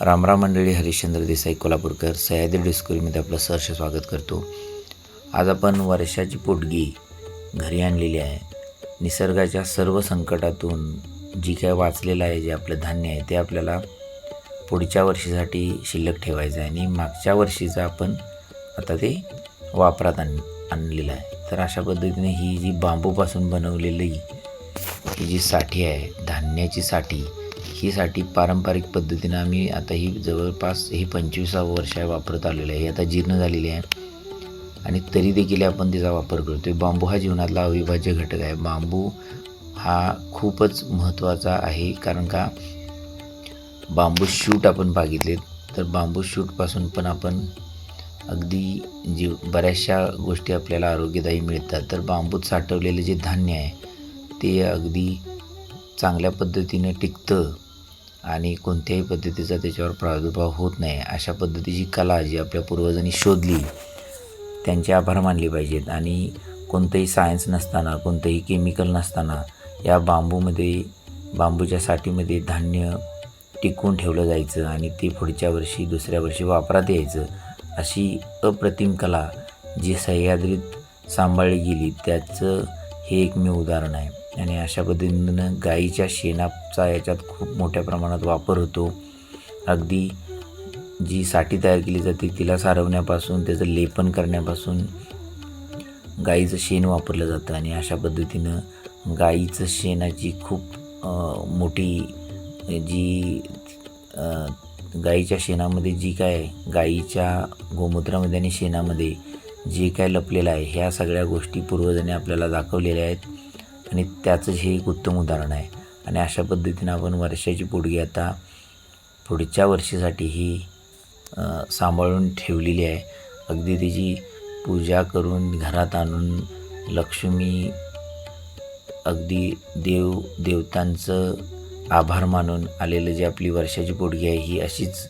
रामराम मंडळी हरिश्चंद्र देसाई कोल्हापूरकर सह्याद्री डिस्कवरीमध्ये आपलं सहर्ष स्वागत करतो. आज आपण वर्षाची पोटगी घरी आणलेली आहे. निसर्गाच्या सर्व संकटातून जी काय वाचलेलं आहे जे आपलं धान्य आहे ते आपल्याला पुढच्या वर्षीसाठी शिल्लक ठेवायचं आहे. आणि मागच्या वर्षीचं आपण आता ते वापरात आण आणलेलं आहे. तर अशा पद्धतीने ही जी बांबूपासून बनवलेली ही जी साठी आहे धान्याची साठी हीसाठी पारंपरिक पद्धतीनं आम्ही आता ही जवळपास ही पंचवीसावं वर्ष आहे वापरत आलेलं आहे. आता जीर्ण झालेली आहे. आणि तरी देखील आपण तिचा वापर करतो आहे बांबू हा जीवनातला अविभाज्य घटक आहे. बांबू हा खूपच महत्त्वाचा आहे. कारण का? बांबू शूट आपण बघितले तर बांबू शूटपासून पण आपण अगदी जीव बऱ्याचशा गोष्टी आपल्याला आरोग्यदायी मिळतात. तर बांबूत साठवलेले जे धान्य आहे ते अगदी चांगल्या पद्धतीने टिकतं. आणि कोणत्याही पद्धतीचा त्याच्यावर प्रादुर्भाव होत नाही. अशा पद्धतीची कला जी आपल्या पूर्वजांनी शोधली त्यांचे आभार मानले पाहिजेत. आणि कोणतंही सायन्स नसताना कोणतंही केमिकल नसताना या बांबूमध्ये बांबूच्या साठीमध्ये धान्य टिकवून ठेवलं जायचं आणि ते पुढच्या वर्षी दुसऱ्या वर्षी वापरात यायचं अशी अप्रतिम कला जी सह्याद्रीत सांभाळली गेली त्याचं हे एकमेव उदाहरण आहे. आणि अशा पद्धतीनं गाईच्या शेणाचा याच्यात खूप मोठ्या प्रमाणात वापर होतो. अगदी जी साठी तयार केली जाते तिला सारवण्यापासून त्याचं लेपन करण्यापासून गाईचं शेण वापरलं जातं. आणि अशा पद्धतीनं गाईचं शेणाची खूप मोठी जी गाईच्या शेणामध्ये जी काय गाईच्या गोमूत्रामध्ये आणि शेणामध्ये जे काय लपलेलं आहे ह्या सगळ्या गोष्टी पूर्वजांनी आपल्याला दाखवलेल्या आहेत. आणि त्याचंच हे एक उत्तम उदाहरण आहे. आणि अशा पद्धतीनं आपण वर्षाची पोटगी आता पुढच्या वर्षीसाठी ही सांभाळून ठेवलेली आहे. अगदी तिची पूजा करून घरात आणून लक्ष्मी अगदी देव देवतांचं आभार मानून आलेलं जे आपली वर्षाची पोटगी आहे ही अशीच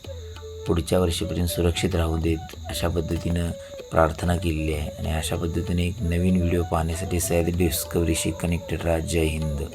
पुढच्या वर्षीपर्यंत सुरक्षित राहू देत अशा पद्धतीनं प्रार्थना केलेली आहे. आणि अशा पद्धतीने एक नवीन व्हिडिओ पाहण्यासाठी सह्याद्री डिस्कवरीशी कनेक्टेड राहा. जय हिंद.